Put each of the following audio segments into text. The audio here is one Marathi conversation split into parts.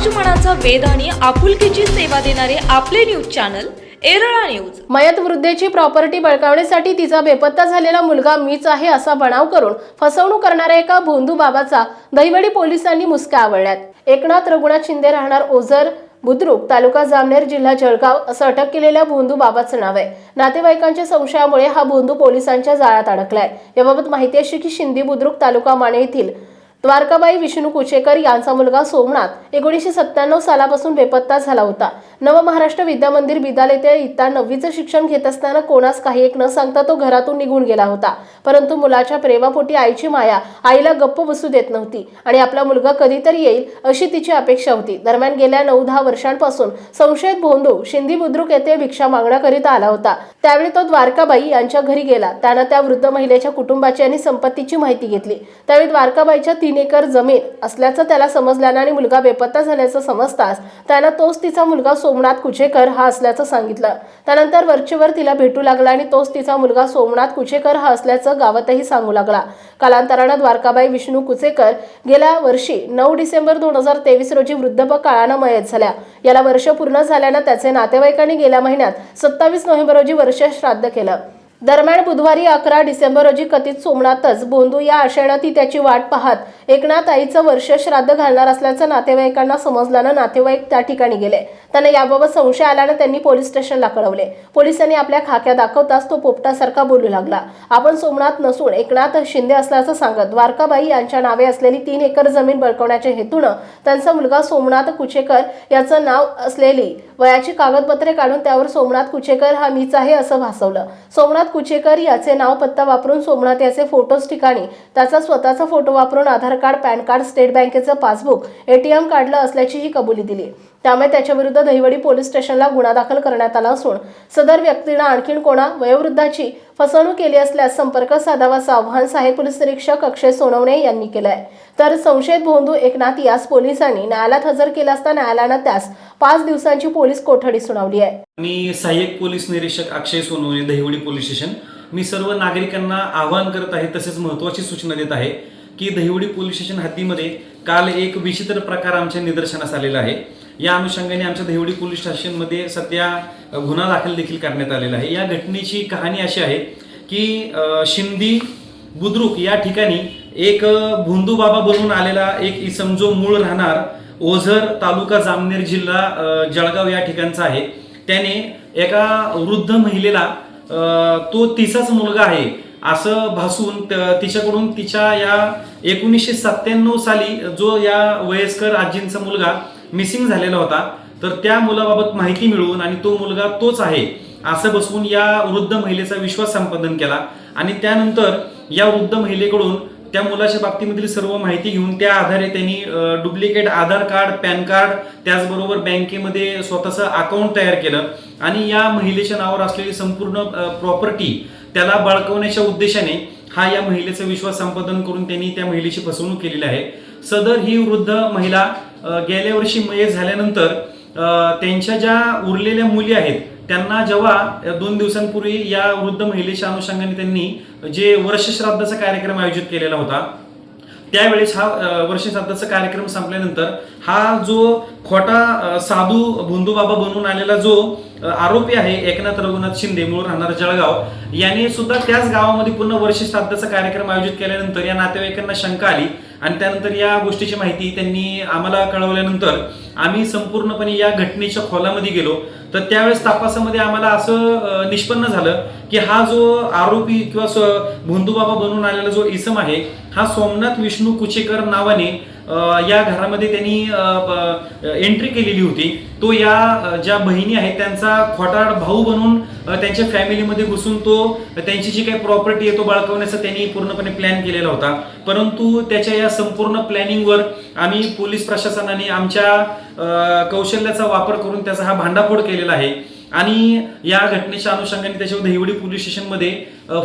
समाज मनाचा वेध आणि आपुलकीची सेवा देणारे आपले न्यूज चॅनल एरळा न्यूज. मयत वृद्धेची प्रॉपर्टी बळकावण्यासाठी तिचा बेपत्ता झालेला मुलगा मीच आहे असा बनाव करून फसवणूक करणाऱ्या एका भोंदू बाबाचा दहिवडी पोलिसांनी मुसक्या आवळल्यात. एकनाथ रघुनाथ शिंदे राहणार ओझर बुद्रुक तालुका जामनेर जिल्हा जळगाव असं अटक केलेल्या भोंदू बाबाचं नाव आहे. नातेवाईकांच्या संशयामुळे हा भोंदू पोलिसांच्या जाळ्यात अडकलाय. याबाबत माहिती अशी की शिंदी बुद्रुक तालुका माने येथील द्वारकाबाई विष्णू कुचेकर यांचा मुलगा सोमनाथ एकोणीसशे सत्त्याण्णव सालापासून बेपत्ता झाला होता. नवमहाराष्ट्र विद्यामंदिर विद्या मंदिर बिदाल येथे इता नववीचं शिक्षण घेत असताना कोणास काही एक न सांगता तो घरातून निघून गेला होता. परंतु मुलाच्या प्रेमापोटी आईची माया आईला गप्प बसू देत नव्हती आणि आपला मुलगा कधीतरी येईल अशी तिची अपेक्षा होती. दरम्यान गेल्या नऊ दहा वर्षांपासून संशयित भोंदू शिंदी बुद्रुक येथे भिक्षा मागण्याकरिता आला होता. त्यावेळी तो द्वारकाबाई यांच्या घरी गेला. त्यानं त्या वृद्ध महिलेच्या कुटुंबाची आणि संपत्तीची माहिती घेतली. त्यावेळी द्वारकाबाईच्या तीन एकर जमीन असल्याचं त्याला समजल्यानं आणि मुलगा बेपत्ता झाल्याचं समजताच त्यानं तोच तिचा मुलगा सोमनाथ कुचेकर हा असल्याचं सांगितलं. त्यानंतर वरचेवर तिला भेटू लागला आणि तोच तिचा मुलगा सोमनाथ कुचेकर हा असल्याचं गावातही सांगू लागला. कालांतरानं द्वारकाबाई विष्णू कुचेकर गेल्या वर्षी नऊ डिसेंबर दोन हजार तेवीस रोजी वृद्धपकाळानं मयत झाल्या. याला वर्ष पूर्ण झाल्यानं त्याचे नातेवाईकांनी गेल्या महिन्यात सत्तावीस नोव्हेंबर रोजी वर्ष श्राद्ध केलं. दरम्यान बुधवारी अकरा डिसेंबर रोजी कथित सोमनाथच बोंदू या आशयानं ती त्याची वाट पाहत एकनाथ आईचं वर्ष श्राद्ध घालणार असल्याचं नातेवाईकांना समजल्यानं नातेवाईक त्या ठिकाणी गेले. त्यांना याबाबत संशय आल्यानं त्यांनी पोलीस स्टेशनला कळवले. पोलिसांनी आपल्या खाक्या दाखवताच तो पोपटासारखा बोलू लागला. आपण सोमनाथ नसून एकनाथ शिंदे असल्याचं सांगत द्वारकाबाई यांच्या नावे असलेली तीन एकर जमीन बळकवण्याच्या हेतूनं त्यांचा मुलगा सोमनाथ कुचेकर याचं नाव असलेली वयाची कागदपत्रे काढून त्यावर सोमनाथ कुचेकर हा मीच आहे असं भासवलं. सोमनाथ कुचेकर याचे नाव पत्ता वापरून सोमनाथ याचे फोटोज ठिकाणी. त्याचा स्वतःचा फोटो वापरून Aadhaar card PAN card state बँकेचं पासबुक एटीएम काढलं असल्याचीही कबुली दिली. त्यामुळे त्याच्याविरुद्ध दहिवडी पोलीस स्टेशनला गुन्हा दाखल करण्यात आला असून सदर व्यक्तीनं आणखीन कोणा वयोवृद्धाची फसवणूक केली असल्यास संपर्क साधावा असं आव्हान सहाय्यक पोलीस निरीक्षक अक्षय सोनवणे यांनी केलं आहे तर संशयित भोंदू एकनाथ यास पोलिसांनी न्यायालयात हजर केला असता न्यायालयानं त्यास पाच दिवसांची पोलीस कोठडी सुनावली आहे. मी सहाय्यक पोलीस निरीक्षक अक्षय सोनवणे दहिवडी पोलीस स्टेशन. मी सर्व नागरिकांना आवाहन करत आहे तसेच महत्त्वाची सूचना देत आहे की दहिवडी पोलीस स्टेशन हद्दीमध्ये काल एक विचित्र प्रकार आमच्या निदर्शनास आलेला आहे. या अनुषंगाने आमच्या दहिवडी पोलीस स्टेशनमध्ये सध्या गुन्हा दाखल देखील करण्यात आलेला आहे. या घटनेची कहाणी अशी आहे की शिंदी बुद्रुक या ठिकाणी एक भोंदू बाबा बनून आलेला एक इसम जो मूळ राहणार ओझर तालुका जामनेर जिल्हा जळगाव या ठिकाणचा आहे. त्याने एका वृद्ध महिलेला तो तिचाच मुलगा आहे असं भासून तिच्याकडून तिच्या या एकोणीसशे सत्त्याण्णव साली जो या वयस्कर आजींचा मुलगा मिसिंग झालेला होता. तर त्या मुलाबाबत माहिती मिळवून आणि तो मुलगा तोच आहे असं बसवून या वृद्ध महिलेचा विश्वास संपादन केला. आणि त्यानंतर या वृद्ध महिलेकडून त्या मुलाच्या बाबतीमधील सर्व माहिती घेऊन त्या आधारे त्यांनी duplicate Aadhaar card PAN card त्याचबरोबर बँकेमध्ये स्वतःचं अकाउंट तयार केलं. आणि या महिलेच्या नावावर असलेली संपूर्ण प्रॉपर्टी त्याला बाळकवण्याच्या उद्देशाने हा या महिलेचा विश्वास संपादन करून त्यांनी त्या महिलेची फसवणूक केलेली आहे. सदर ही वृद्ध महिला गेल्या वर्षी मयत झाल्यानंतर त्यांच्या ज्या उरलेल्या मुली आहेत त्यांना जेव्हा दोन दिवसांपूर्वी या वृद्ध महिलेच्या अनुषंगाने त्यांनी जे वर्षश्राद्धाचा कार्यक्रम आयोजित केलेला होता त्यावेळेस हा वर्षश्राद्धाचा कार्यक्रम संपल्यानंतर हा जो खोटा साधू साधू भोंदूबाबा बनून आलेला जो आरोपी आहे एकनाथ रघुनाथ शिंदे मूळ राहणार जळगाव याने सुद्धा त्याच गावामध्ये पुन्हा वर्षश्राद्धाचा कार्यक्रम आयोजित केल्यानंतर या नातेवाईकांना शंका आली आणि त्यानंतर या गोष्टीची माहिती त्यांनी आम्हाला कळवल्यानंतर आम्ही संपूर्णपणे या घटनेच्या खोलामध्ये गेलो. तर त्यावेळेस तपासामध्ये आम्हाला असं निष्पन्न झालं की हा जो आरोपी किंवा बाबा बनून आलेला जो इसम आहे हा सोमनाथ विष्णू कुचेकर नावाने या घरामध्ये त्यांनी एंट्री केलेली होती. तो या ज्या बहिणी आहेत त्यांचा खोटा भाऊ बनून त्यांच्या फॅमिलीमध्ये घुसून तो त्यांची जी काही प्रॉपर्टी आहे तो बाळकवण्याचा त्यांनी पूर्णपणे प्लॅन केलेला होता. परंतु त्याच्या या संपूर्ण प्लॅनिंगवर आम्ही पोलीस प्रशासनाने आमच्या कौशल्याचा वापर करून त्याचा हा भांडाफोड केलेला आहे. आणि या घटनेच्या अनुषंगाने त्याच्यावर दहिवडी पोलीस स्टेशनमध्ये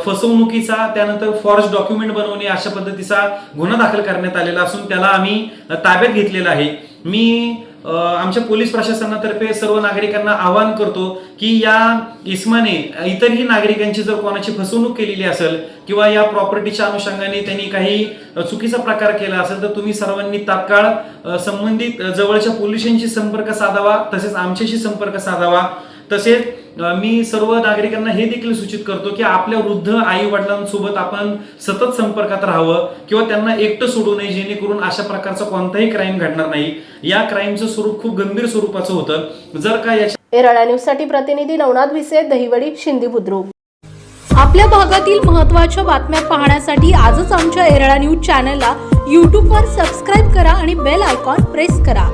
फसवणुकीचा त्यानंतर फॉर्ज डॉक्युमेंट बनवणे अशा पद्धतीचा गुन्हा दाखल करण्यात आलेला असून त्याला आम्ही ताब्यात घेतलेला आहे. मी आमच्या पोलीस प्रशासनातर्फे सर्व नागरिकांना आवाहन करतो की या इस्माने इतरही नागरिकांची जर कोणाची फसवणूक केलेली असेल किंवा या प्रॉपर्टीच्या अनुषंगाने त्यांनी काही चुकीचा प्रकार केला असेल तर तुम्ही सर्वांनी तात्काळ संबंधित जवळच्या पोलिसांशी संपर्क साधावा तसेच आमच्याशी संपर्क साधावा. तसेच मी सर्व नागरिकांना हे देखील सूचित करतो की आपल्या वृद्ध आई वडिलांसोबत आपण सतत संपर्कात राहावं किंवा त्यांना एकटं सोडू नये जेणेकरून अशा प्रकारचा कोणताही क्राईम घडणार नाही. या क्राईमचं स्वरूप खूप गंभीर स्वरूपाचं होतं. जर का याच्या एरळा न्यूजसाठी प्रतिनिधी नवनाथ भिसे दहिवडी शिंदी बुद्रुक. आपल्या भागातील महत्त्वाच्या बातम्या पाहण्यासाठी आजच आमच्या एरळा न्यूज चॅनलला यूट्यूबवर सबस्क्राईब करा आणि बेल आयकॉन प्रेस करा.